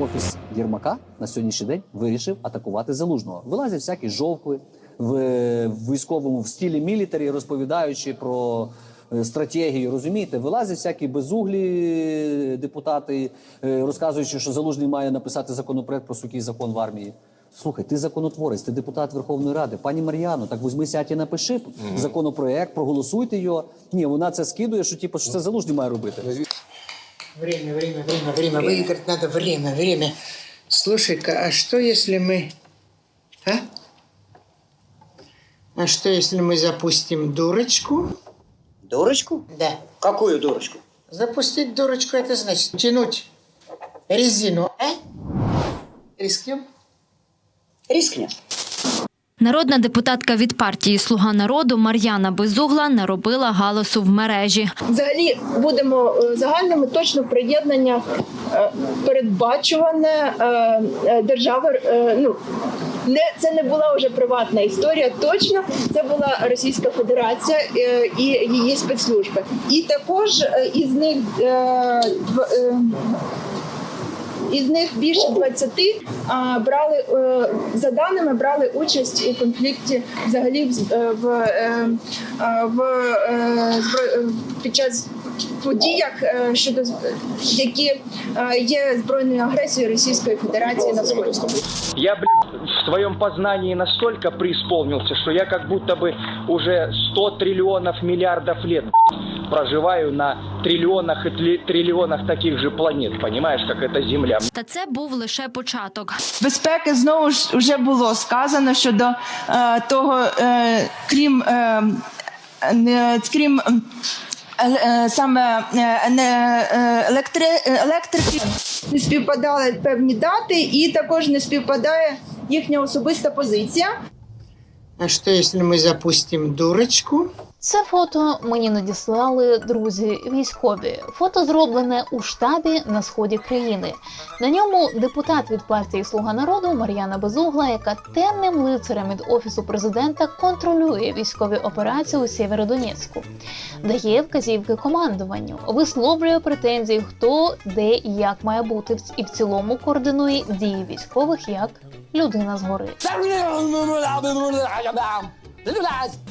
офіс Єрмака на сьогоднішній день вирішив атакувати залужного. Вилазять всякі жовкви в, військовому в стілі мілітарі, розповідаючи про е, стратегію. Розумієте, вилазять всякі безуглі депутати, е, розказуючи, що залужний має написати законопроект про сухий закон в армії. Слухай, ти законотворець, ти депутат Верховної Ради. Пані Мар'яно, так візьми сядь і напиши законопроект, проголосуйте його. Ні, вона це скидує, що типу, що це залужний має робити. Время, время, время, время. Выиграть надо время, время. Слушай-ка, а что если мы... А? А что если мы запустим дурочку? Дурочку? Да. Какую дурочку? Запустить дурочку это значит тянуть резину, а? Рискнем? Рискнем. Народна депутатка від партії Слуга народу Мар'яна Безугла наробила галасу в мережі. Взагалі будемо е, загальними точно приєднання е, передбачуване е, держави. Ну не це не була вже приватна історія. Точно це була Російська Федерація і її спецслужби. І також із них із них більше 20 а, брали е, за даними брали участь у конфлікті взагалі в, е, в, е, в під час подіях щодо які є збройною агресією Російської Федерації на сході. Я, блядь, в своем познании настолько преисполнился, что я как будто бы уже 100 триллионов миллиардов лет проживаю на триллионах и тли- триллионах таких же планет, понимаешь, как эта Земля. Та це був лише початок. безпеки знову ж вже було сказано щодо е, того, е, крім е, не, крім е, е, саме е, е, електри, електрики. Не співпадали певні дати, і також не співпадає їхня особиста позиція. А что если мы запустим дурочку? Це фото мені надіслали друзі військові. Фото зроблене у штабі на сході країни. На ньому депутат від партії Слуга народу Мар'яна Безугла, яка темним лицарем від офісу президента контролює військові операції у Сєвєродонецьку, дає вказівки командуванню, висловлює претензії, хто де і як має бути, і в цілому координує дії військових як людина згори.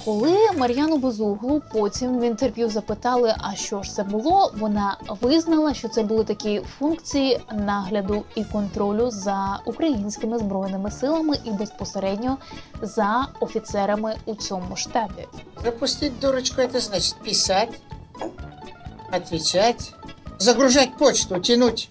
Коли Мар'яну Безуглу потім в інтерв'ю запитали, а що ж це було, вона визнала, що це були такі функції нагляду і контролю за українськими збройними силами і безпосередньо за офіцерами у цьому штабі. Запустить дурочку это значит писать, отвечать, загружать почту, тянуть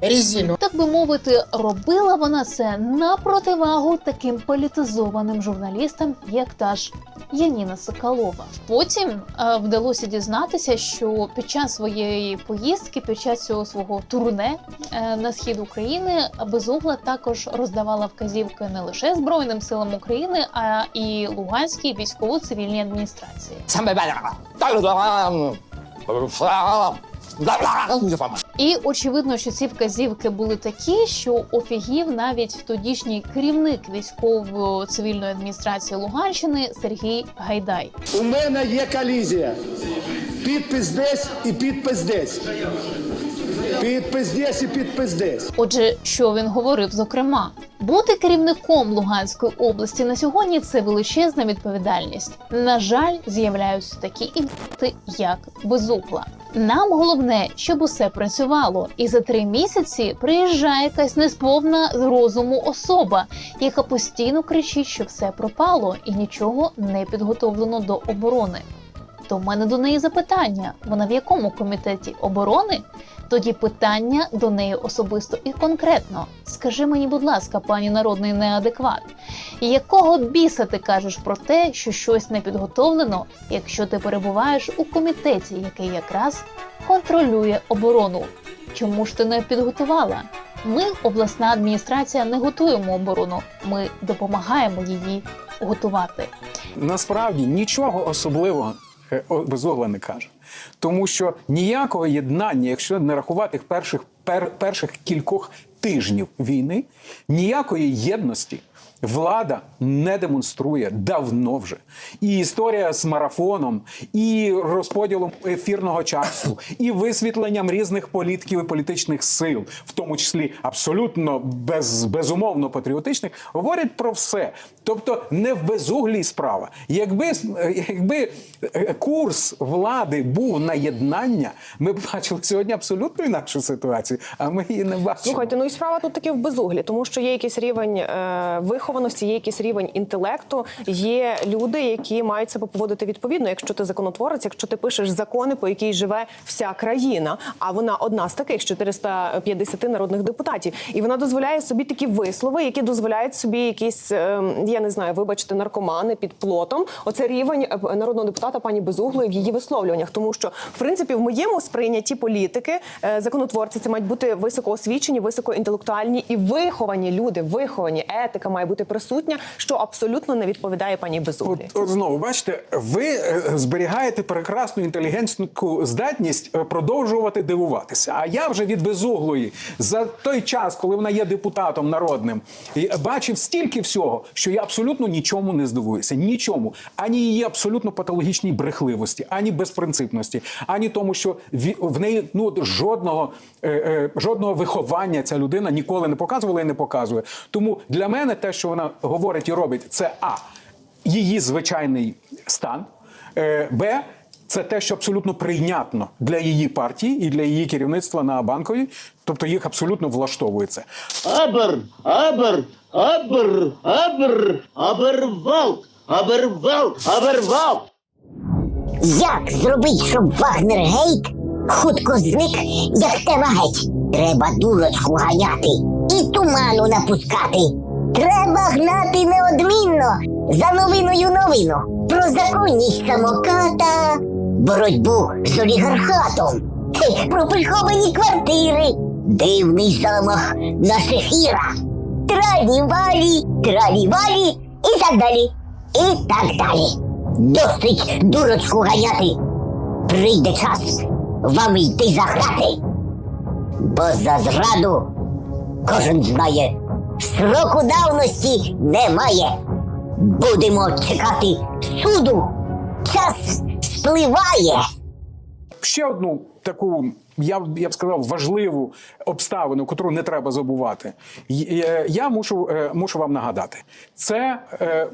резину. Так би мовити, робила вона це на противагу таким політизованим журналістам, як та ж Яніна Соколова. Потім е, вдалося дізнатися, що під час своєї поїздки, під час цього свого турне е, на схід України, Безугла також роздавала вказівки не лише Збройним силам України, а і Луганській військово-цивільній адміністрації. І очевидно, що ці вказівки були такі, що офігів навіть тодішній керівник військово-цивільної адміністрації Луганщини Сергій Гайдай. У мене є колізія. Підпис десь і підпис десь. Підпис десь і підпис десь. Отже, що він говорив, зокрема, бути керівником Луганської області на сьогодні це величезна відповідальність. На жаль, з'являються такі ідіоти, як безукла. Нам головне, щоб усе працювало, і за три місяці приїжджає якась несповна з розуму особа, яка постійно кричить, що все пропало і нічого не підготовлено до оборони. То в мене до неї запитання: вона в якому комітеті оборони? Тоді питання до неї особисто і конкретно. Скажи мені, будь ласка, пані народний неадекват, якого біса ти кажеш про те, що щось не підготовлено, якщо ти перебуваєш у комітеті, який якраз контролює оборону? Чому ж ти не підготувала? Ми, обласна адміністрація, не готуємо оборону. Ми допомагаємо її готувати. насправді нічого особливого е, Безугла не каже. Тому що ніякого єднання, якщо не рахувати перших, пер, перших кількох тижнів війни, ніякої єдності Влада не демонструє давно вже. І історія з марафоном, і розподілом ефірного часу, і висвітленням різних політиків і політичних сил, в тому числі абсолютно без, безумовно патріотичних, говорять про все. Тобто не в безуглій справа. Якби, якби курс влади був на єднання, ми б бачили сьогодні абсолютно інакшу ситуацію, а ми її не бачимо. Слухайте, ну і справа тут таки в безуглі, тому що є якийсь рівень е, вихованості, є якийсь рівень інтелекту. Є люди, які мають себе поводити відповідно. Якщо ти законотворець, якщо ти пишеш закони, по якій живе вся країна, а вона одна з таких 450 народних депутатів, і вона дозволяє собі такі вислови, які дозволяють собі якісь, е, я не знаю, вибачте, наркомани під плотом. Оце рівень е, народного депутата пані Безуглої в її висловлюваннях, тому що в принципі в моєму сприйнятті політики е, законотворці це мають бути високоосвічені, високоінтелектуальні і виховані люди. Виховані етика має бути присутня, що абсолютно не відповідає пані Безуглі. От, от знову бачите, ви е, зберігаєте прекрасну інтелігентську здатність е, продовжувати дивуватися. А я вже від безуглої за той час, коли вона є депутатом народним, бачив стільки всього, що я абсолютно нічому не здивуюся. Нічому, ані її абсолютно патологічній брехливості, ані безпринципності, ані тому, що в неї ну жодного, е, жодного виховання ця людина ніколи не показувала і не показує. Тому для мене те, що вона говорить і робить, це а її звичайний стан. Е, Б. Це те, що абсолютно прийнятно для її партії і для її керівництва на банковій, тобто їх абсолютно влаштовує це. Абер, абер, абер, абер, абервал, абервал, абервал. Як зробить, щоб Вагнер Гейт хутко зник, як тема геть? Треба дурочку ганяти і туману напускати. Треба гнати неодмінно за новиною новину про законність самоката, боротьбу з олігархатом, про приховані квартири, дивний замах на шефіра, тралі-валі, тралі-валі і так далі. І так далі. Досить дурочку ганяти. Прийде час вам йти за грати. Бо за зраду кожен знає, сроку давності немає. Будемо чекати суду. Час спливає. Ще одну таку, я, я б сказав, важливу обставину, котру не треба забувати. Е, Я мушу, е, мушу вам нагадати, це е,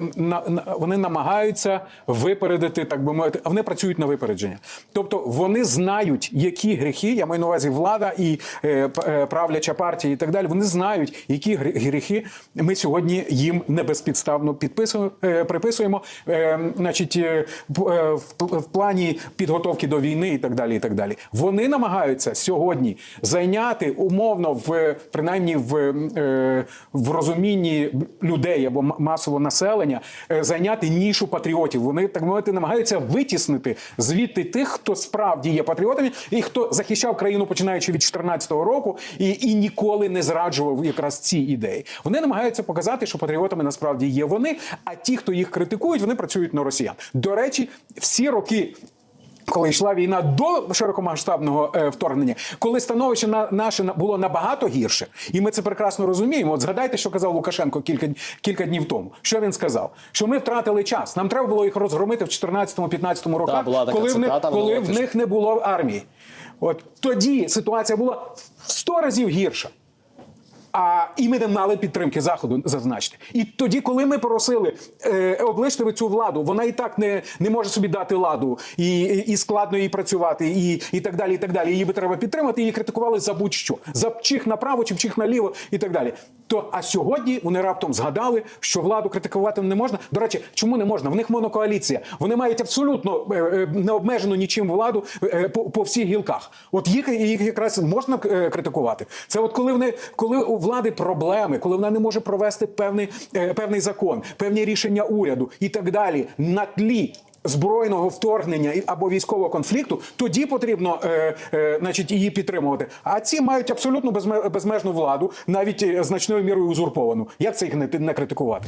вони намагаються випередити, так би мовити, вони працюють на випередження. Тобто вони знають, які гріхи, я маю на увазі влада і правляча партія і так далі. Вони знають, які грі- гріхи ми сьогодні їм не безпідставно підписуємо, приписуємо, значить, в плані підготовки до війни і так далі. І так далі. Вони намагаються сьогодні зайняти умовно в принаймні в, е, в розумінні людей або масового населення, е, зайняти нішу патріотів. Вони так мовити намагаються витіснити звідти тих, хто справді є патріотами, і хто захищав країну починаючи від 14-го року, і, і ніколи не зраджував якраз ці ідеї. Вони намагаються показати, що патріотами насправді є вони, а ті, хто їх критикують, вони працюють на росіян. До речі, всі роки. Коли йшла війна до широкомасштабного е, вторгнення, коли становище на наше було набагато гірше, і ми це прекрасно розуміємо. От згадайте, що казав Лукашенко кілька кілька днів тому. Що він сказав? Що ми втратили час. Нам треба було їх розгромити в 14-15 роках, така коли в них коли в них не було армії. От тоді ситуація була в 100 разів гірша. А і ми не мали підтримки заходу зазначити. І тоді, коли ми просили е, обличте ви цю владу, вона і так не, не може собі дати ладу, і, і, складно їй працювати, і, і так далі. І так далі. Її би треба підтримати. Її критикували за будь-що за чих направо чи чих наліво, і так далі. То а сьогодні вони раптом згадали, що владу критикувати не можна. До речі, чому не можна? В них монокоаліція. Вони мають абсолютно е, е, необмежену нічим владу е, по, по всіх гілках. От їх, їх якраз можна е, критикувати. Це от коли вони коли влади проблеми, коли вона не може провести певний, е, певний закон, певні рішення уряду і так далі на тлі. Збройного вторгнення або військового конфлікту, тоді потрібно е, е, значить, її підтримувати. А ці мають абсолютно безме- безмежну владу, навіть е, значною мірою узурповану. Як це їх не, не критикувати?